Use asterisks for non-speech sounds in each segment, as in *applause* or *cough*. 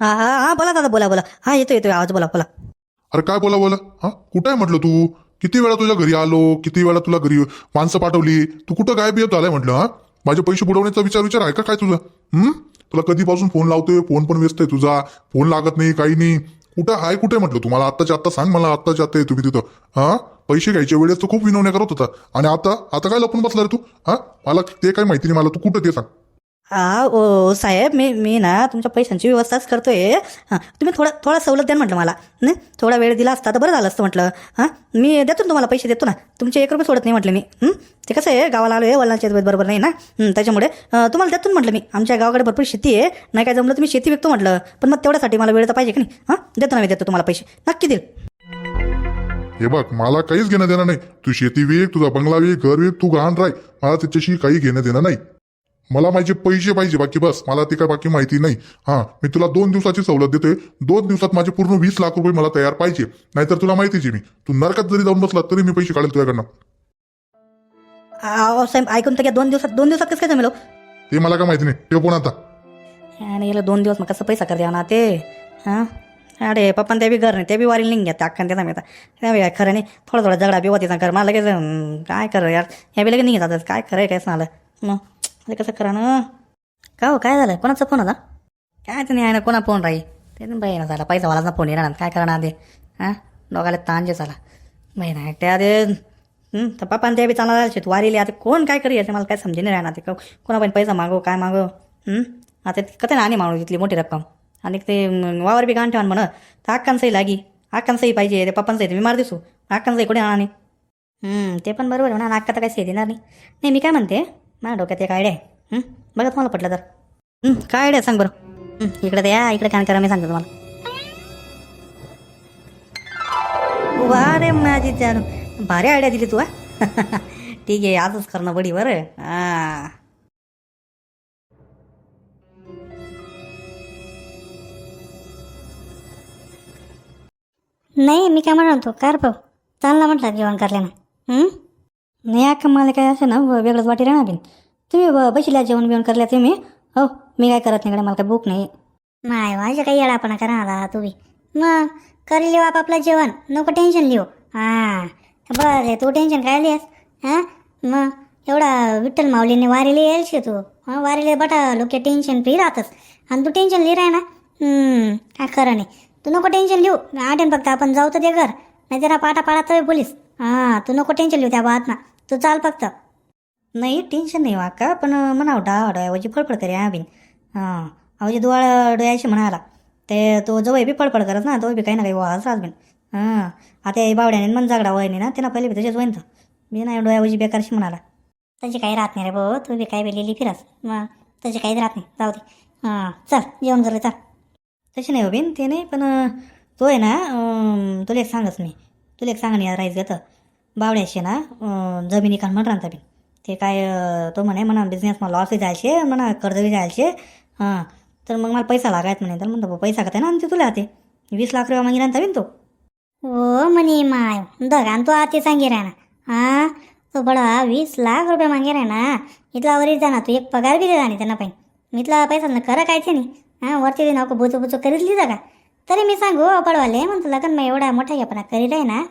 हा हा हा बोला दादा बोला बोला. हा येतो येतो आवाज बोला बोला. अरे काय बोला बोला? हा कुठं आहे म्हटलं तू? किती वेळा तुझ्या घरी आलो? किती वेळा तुला घरी माणसं पाठवली? तू कुठं गायब येत आलाय म्हटलं हा? माझे पैसे बुडवण्याचा विचार विचार आहे का? काय तुझा? हम्म तुला कधीपासून फोन लावतोय? फोन पण व्यस्त आहे तुझा. फोन लागत नाही काही नाही. कुठं हाय कुठे म्हटलं? तुम्हाला आत्ताच्या आत्ता सांग मला आत्ताच्या आत्ता आहे तुम्ही तिथं. हा? पैसे घ्यायच्या वेळेस तर खूप विनवण्या करत होता. आणि आता आता काय लपून बसला रे तू? हा? मला ते काय माहिती नाही मला तू कुठं ते सांग. हा ओ साहेब मी मी ना तुमच्या पैशांची व्यवस्थाच करतोय. हां तुम्ही थोडा थोडा सवलत द्या म्हटलं मला. नाही थोडा वेळ दिला असता तर बरं झालं असतं म्हटलं. हां मी देतो ना तुम्हाला पैसे देतो ना. तुमचे एक रुपये सोडत नाही म्हटलं मी. ते कसं आहे गावाला आलो आहे वडिलांच्या तब्येत बरोबर नाही ना? त्याच्यामुळे तुम्हाला देतो ना म्हटलं मी. आमच्या गावाकडे भरपूर शेती आहे. नाही काय जमलं तुम्ही शेती विकतो म्हटलं. पण मग तेवढ्यासाठी मला वेळ तर पाहिजे की नाही? हां? देतो ना मी देतो तुम्हाला पैसे. नक्की देईल. हे बघ मला काहीच घेणं देणं नाही. तू शेती विक तुझा बंगला विक घर विक तू गहाण राय मला त्याच्याशी काही घेणं देणं नाही. मला माझे पैसे पाहिजे बाकी बस. मला ती काय बाकी माहिती नाही. हा मी तुला दोन दिवसाची सवलत देतोय. दोन दिवसात माझे पूर्ण वीस लाख रुपये मला तयार पाहिजे. नाहीतर तुला माहितीच आहे मी. तू नरकात जरी जाऊन बसला तरी मी पैसे काढेल तुझ्याकडनं. अहो साहेब ऐकून तर घ्या. दोन दिवसात दोन दिवसात कसं काय जमेल हो? ते मला काय माहिती नाही. ठेव फोन आता? आणि याला दोन दिवस मग कसं पैसा कर द्या ना ते? हां? अरे पप्पा ते बी घर नाही ते बी वारीला नाही घ्या. अख्खा त्याचा मिळता त्या बी खरं नाही थोडा थोडा झगडा बी होती कर मला लगेच अं, काय कर यार? ह्या बी लगेच घेतात काय खरं काय सांगलं मग? ते कसं करा ना. का हो काय झालं? कोणाचा फोन आला? काय तर नाही आहे ना कोणा फोन राही ते बाई ना झाला पैसा वाला फोन येणार काय करणार ते? हां? दोघाला तांजे झाला. बाई ना त्या ते तर पप्पा ते बी चांगला शेत वारीले आता कोण काय करी याचं मला काय समजे नाही राहणार. ते कोणा पण पैसा मागो काय मागो? आता कसं ना आणि माणूस तिथली मोठी रक्कम. आणि ते वावर बी गाण ठेवा म्हण. तर अक्कांसही लागी. अक्कांसही पाहिजे. ते पप्पांसही मी मार दिसू. अक्कांसही कुठे आणा? नाही ते पण बरोबर आहे ना अक्का तर काही सही देणार नाही. नाही मी काय म्हणते? माझ्या डोक्यात एक आयडिया आहे. बघा तुम्हाला पटलं तर. काय आयडिया सांग बरं. इकडे तर या इकडे काय करा मी सांगतो तुम्हाला. वा रे माझी जान. भारी आयडिया दिली तू *laughs* ठीक आहे आजच करणं बडी बरं. हां. नाही मी काय म्हणतो कार भाऊ चाल ना म्हटलं जेवण करल्यानं. नाही अक्का मला काय असं ना वेगळंच वाटी राहणार बिन. तुम्ही ब- जेवण बिवण करल्या तुम्ही? हो मी काय करत नाही मला काय भूक नाही. माय माझ्या काही येळापणा करा आला तुम्ही. मग करी लिहू आपापलं जेवण नको टेन्शन लिहू. हां बरं तू टेन्शन काय लिहिस हां मग एवढा विठ्ठल माऊलीने वारीला येईल तू? हां वारीला बटा लोक टेन्शन फ्री राहतच आणि तू टेन्शन लिहि राह ना काय खरं नाही. तू नको टेन्शन लिहू. आठवण फक्त आपण जाऊ तर ते घर. नाही जरा पाटा पाडा तर पोलीस. हां तू नको टेन्शन लिहू त्या बात ना तू चाल फक्त. नाही टेन्शन नाही वाका पण म्हणावं डा डोळ्याची फळफळ करे हा बिन. हां अवजी दुवाळ डोळ्याशी म्हणाला. ते तो जवळ बी फळफळ करत ना तो बी काही ना काही वाज बिन. हां आता या बावड्याने मन जागडा वयने ना त्यांना पहिले बी तसेच वयन मी नाही डोळ्याऐवजी बेकारशी म्हणाला. तशी काही राहत नाही रे भाऊ तू बी काय बेलेली फिरस. मग तशी काहीच राहत नाही. जाऊ दे. हां चल जेवण झालं चल. तशी नाही हो बिन ते नाही पण तो आहे ना तुला एक सांगच मी. तुला एक सांगा नाही राहायचं तर बावड्याशे ना जमिनी खान म्हण राहता बी ते काय तो म्हणे म्हणा बिझनेस मला लॉसही जायचे म्हणा कर्ज बी जायचे. हां तर मग मला पैसा लागायत म्हणे. तर म्हणतो पैसा का ना ते तुला ते? वीस लाख रुपये म्हणजे मागे राहता बी तो ओ हो, म्हणे माय. दगान तो आते सांगे ना हां तो बडा वीस लाख रुपये मागे रे ना इथला वरीच जा ना तू एक पगार बी दे आणि त्यांना पण. इथला पैसा ना खरं कायचे नाही. हां वरती दे नको बुचू बुचू करीत लिहिजा का? तरी मी सांगू पडवाले म्हणतो लग्न मग एवढा मोठा घ्या करीत आहे ना.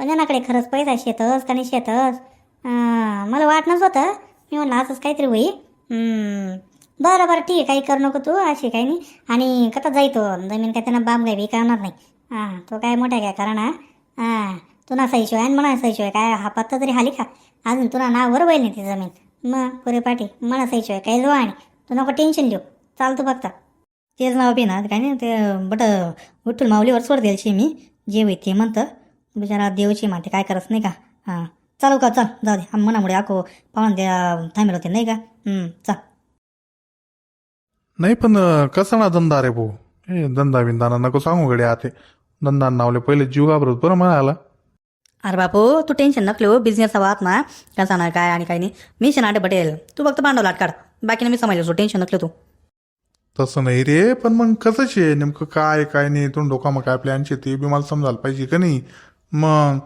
पण त्यांनाकडे खरंच पैसा शेतच का नाही शेतच मला वाटणंच होतं मी म्हणलं असंच काहीतरी होई बरं बरं ठीक आहे. काही करू नको तू अशी काही नाही. आणि कथा जायतो जमीन काय त्यांना बाम गावी करणार नाही. हां तो काय मोठा काय करा ना. हां तुला सहीशिवाय आणि म्हणा आहे. काय हा पत्ता तरी हाली का? अजून तुला नाव वर बैल नाही ती जमीन. मग पुरे पाठी मला आहे. काही जो आणि तू नको टेन्शन घेऊ. चालतो बघता तेच नाव बी ना काय नाही ते बट विठ्ठल माऊलीवर सोड द्यायची मी. जे होईल ते म्हणतं. बिचारा देवची माते काय करत नाही का? हां. चालू का चल जाऊ दे. आम मनामुळे आको पाहून द्या थांबेल होते नाही का? हं, चल. नाही पण कसा ना धंदा रे भाऊ? हे धंदा बिंदा नको सांगू गडे आते. धंदा नावले पहिले जीव घाबरत बरं म्हणाला. अरे बापू तू टेन्शन नको बिझनेसचा वाद ना. कसा ना काय आणि काय नाही. मी शनाटे पटेल. तू फक्त भांडवलाट काढ. बाकीनं मी समजलो टेन्शन नकलो तू. तसं नाही रे पण मग कसंच आहे नेमकं काय काय नाही. तुम्ही डोका मग काय प्लॅनचे ते? बी मला समजायला पाहिजे का नाही? मग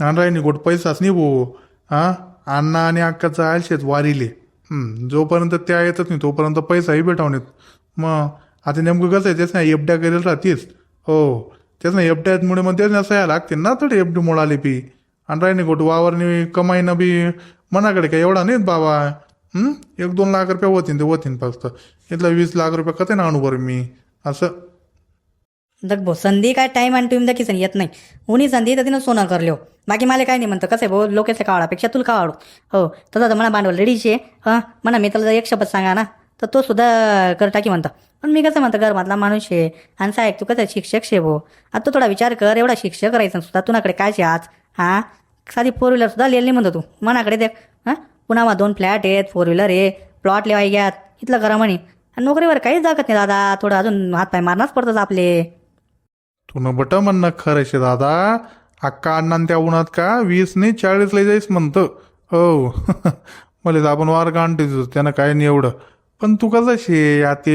नानरायनी गोट पैसाच नाही भाऊ हा? अण्णा आणि अक्काचं आलशेत वारीले. जोपर्यंत त्या येतच नाही तोपर्यंत पैसाही भेटावणेत मग आता नेमकं कसं आहे तेच नाही एफड्या करेल राहतीस हो तेच नाही एफड्यामुळे मग तेच ना सह्या लागतील ना तर एफडी मोडाले पी आणि राहिनी गोट वावरनी कमाईनं बी मनाकडे काय एवढा नाहीत बाबा. एक दोन लाख रुपये होतीन ते होतीन फक्त. इथलं वीस लाख रुपये कसे ना आणू मी असं. दग भाऊ संधी काय टाईम आणि तुम्ही दखीच येत नाही. उनी संधी तर तिनं सोनं करलो बाकी मला काय नाही म्हणतं कसं आहे भाऊ लोकेसले कावडापेक्षा तुला कावडू हो तसं तर मला भांडवल रेडीचे हां म्हणा मी त्याला जर एक शब्द सांगा ना तर तो सुद्धा कर टाकी म्हणतो. पण मी कसं म्हणतो घरमातला माणूस आहे. आणि साहेब तू कसं शिक्षक शे भाऊ. आता तू थोडा विचार कर एवढा शिक्षक राहायचं सुद्धा तुनाकडे काय शे आज? हां? साधी फोर व्हीलर सुद्धा लिहिली म्हणतो तू. मनाकडे देख. हां? पुन्हा मग दोन फ्लॅट आहेत फोर व्हीलर आहे प्लॉट लिवाय घ्यात इथलं करा म्हणे. आणि नोकरीवर काहीच जागत नाही दादा. थोडं अजून हातपाय मारणारच पडतात आपले. तुनं बट म्हणणं खरं शे दादा. अक्का अण्णा त्या उन्हात का वीस नाही चाळीस लय जाईस म्हणतं. हो *laughs* मला आपण वार गांठे त्यानं काय नाही एवढं. पण तू कसं शे? या ते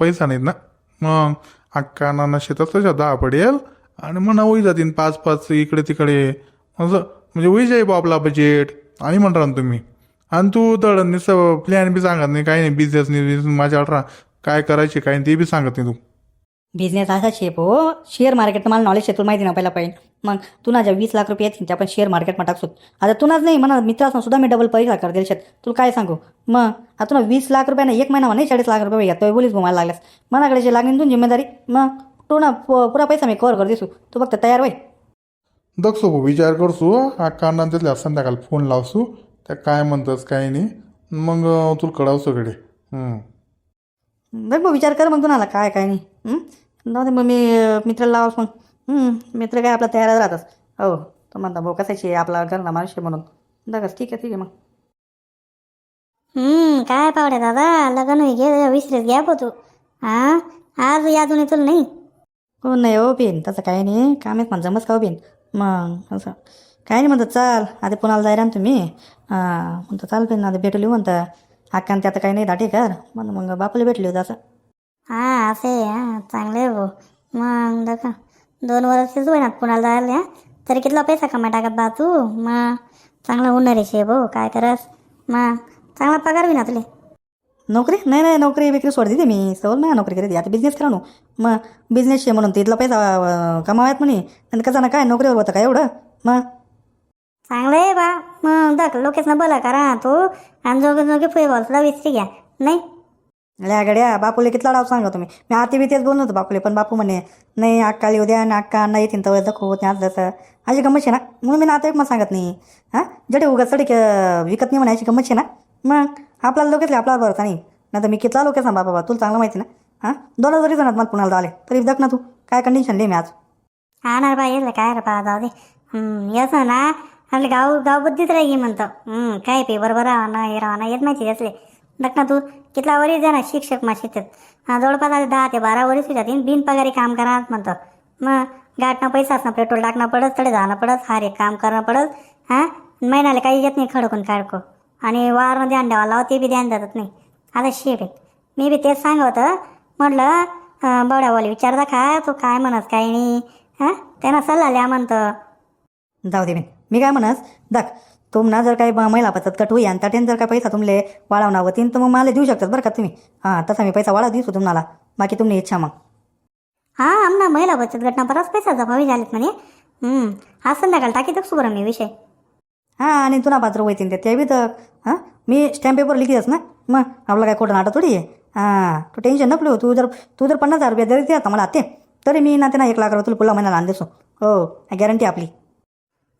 पैसा नाहीत ना? मग अक्का अण्णा शेतात तशा दहा पडेल? आणि म्हणा होई जातीन पाच पाच इकडे तिकडे. असं म्हणजे होई जाई बा आपला बजेट आणि म्हणणार ना तुम्ही. आणि तू तर निस प्लॅन बी सांगत नाही काही नाही बिझनेस नाही माझ्या अठरा काय करायचे काय नाही ते बी सांगत नाही तू. बिझनेस असा शेप हो शेअर मार्केट मला नॉलेज तुला माहिती ना पहिला पाहिजे मग तू ना ज्या वीस लाख रुपये येतील त्या आपण शेअर मार्केटमध्ये टाकतो आता तुलाच नाही म्हणा मित्रासन सुद्धा मी डबल पैसा कर देईल शेत. तुला काय सांगू? मग आता तुला वीस लाख रुपये ना एक महिना नाही चाळीस लाख रुपये घेतो बोलीस मला लागल्यास. मनाकडे जे लागेल तुझी जिम्मेदारी मग तू ना पुरा पैसा मी कव्हर कर दिसू तू फक्त तयार होय दक्षो भाऊ विचार करसू अक्का अण्णा तिथल्या संध्याकाळ फोन लावसू त्या काय म्हणतस काय नाही. मग तुला कळावसो कडे हं. बघ मग विचार कर मग तुम्हाला काय काय नाही. हं? जाऊ दे मग मी मित्राला लावस मग. मित्र काय आपला तयारच राहतच हो तो म्हणता भाऊ आहे आपला घरला माणूस म्हणून. बघस ठीक आहे ठीक आहे मग. हम्म काय पावड्या दादा? लग्न होई घे विसरेस घ्या तू हा आज यादून येतो नाही. हो नाही हो बिन. तसं काही नाही. काम आहेत माझं जमच का हो बिन? मग असं. काही नाही म्हणतं चाल आता पुण्याला जायला ना तुम्ही. हां म्हणतं चाल बिन आता भेटली म्हणतं. अक्कान ते आता काही नाही दाटे कर. म्हणलं मग बापूला भेटली होती असं. हा असे हा चांगले आहे भाऊ. मग दाखा दोन वर्षच होईनात पुण्याला जायला हा? तरी कितला पैसा कमाय टाकत बा तू मग चांगला होणार आहे भाऊ काय करस? मग चांगला पगार बी ना तुले. नोकरी? नाही नाही नोकरी बिकरी सोड दिली मी. सवल नाही नोकरी करते. आता बिझनेस करा नो मग बिझनेस आहे म्हणून तिथला पैसा अं, कमावायत म्हणे. आणि कसं ना काय नोकरीवर होतं का एवढं? मग चांगलं आहे बा. मग दाख लोकेशनं बोला करा तू. आणि जोगे जोगे फुई बॉल सुद्धा विसरी घ्या. नाही? गड्या बापूले कितला डाव सांगा तुम्ही मी. आती बी तेच बोललो होतो बापूले पण बापू म्हणे नाही अक्का येऊ द्या ना अक्का नाही येतील तर दखो होत नाही आज जसं अशी गमत आहे ना? म्हणून मी नाते मग सांगत नाही. हां? जडे उगाच सडे विकत नाही म्हणायची गमत आहे ना? मग आपल्याला लोकेसले आपला भरता नाही नाही. तर मी कितला लोकेस ना बाबा तुला चांगलं माहिती ना? हां? दोन जरी जणात मला पुण्याला आले तरी दख ना तू. काय कंडिशन दे मी आज? हा ना बा येईल काय रे बा जाऊ दे. येस ना. आपले गाव गाव बुद्धीच राही म्हणतो. हम्म, काय पे बरोबर राहणं हे राहणं येत माहिती असले. दख ना तू. कितला वरीस देणार शिक्षक मा शिकत जवळपास आता दहा ते बारा वरीस जातील बिनपगारी काम करा म्हणतो. मग गाठणं पैसाच ना पेट्रोल टाकणं पडत तडे जाणं पडत हार एक काम करणं पडत हां? महिन्याला काही येत नाही खडकून काढको आणि वारनं ध्यान द्यावा लावा ते बी ध्यान देतात नाही. आता शेप आहे मी बी तेच सांग होतं. म्हटलं अं, बवड्यावाली विचारता का तू काय म्हणत काय नाही? हां? त्यांना सल्ला लिहा म्हणतं. जाऊ दे मी मी काय म्हणस? दख तुमना जर काही महिला पद्धत कट होई आणि त्याटेन जर काय पैसा तुमले वाढवणार होतीन तर मग मला देऊ शकतात बरं का तुम्ही? हां तसा मी पैसा वाढव दिसू तुम्हाला. बाकी तुमची इच्छा मग. हां आमना महिला बचत गटना बराच पैसा जमावी झालेत म्हणे. हम्म, आज संध्याकाळ टाकी तर बरं मी विषय. हां आणि तुला पात्र होईतीन ते ते बी तर हां मी स्टॅम्प पेपर लिखीतच ना? मग आपलं काय खोटं नाटक थोडी आहे? हां तू टेन्शन नको घेऊ. तू जर तू जर पन्नास हजार रुपये जरी देता मला ते. तरी मी ना ते ना एक लाख रुपये तुला पुढल्या महिन्याला आणून देसो हो गॅरंटी आपली.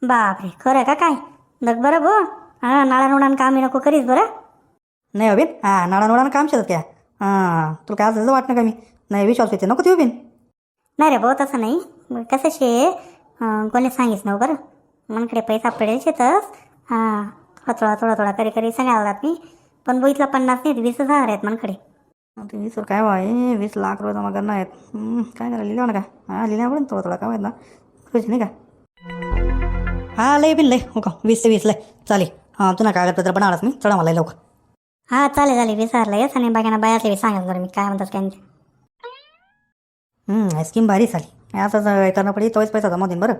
बापरे खरं का काय? दग बरं भो. हां नाळा नोडान कामी नको करीस बरं. नाही हो बिन हां नोडानं काम शेतात क्या हां तुला काय असं वाटणं का मी? नाही विश्वास येते नको देऊ बिन नाही रे भाऊ तसं नाही. कसं शे? कोणी सांगितलं ना बरं? मनकडे पैसा पडेल शेतच हां थोडा थोडा थोडा करी करी सांगायला मी. पण बघितला पन्नास नाही वीस हजार आहेत मनकडे. ते वीस काय व्हाय वीस लाख रुपये जमा करणार आहेत. काय करा लिहिल्या ना का? हां लिहिल्या पडेल थोडा थोडा काय माहीत ना? खुश नाही का? हां लय बिन लय. हो का? वीस ते वीस लय. चालेल. हां तुला कागदपत्र बनावलाच मी. चढा मला लवकर. हां चालेल चालेल. विचारलं येस आणि बाकीना बायातले बी सांगाल बरं मी काय म्हणतात काय नाही. हम्म, स्कीम भारी झाली. असंच करणं पडेल तोच पैसा जमा देईन बरं.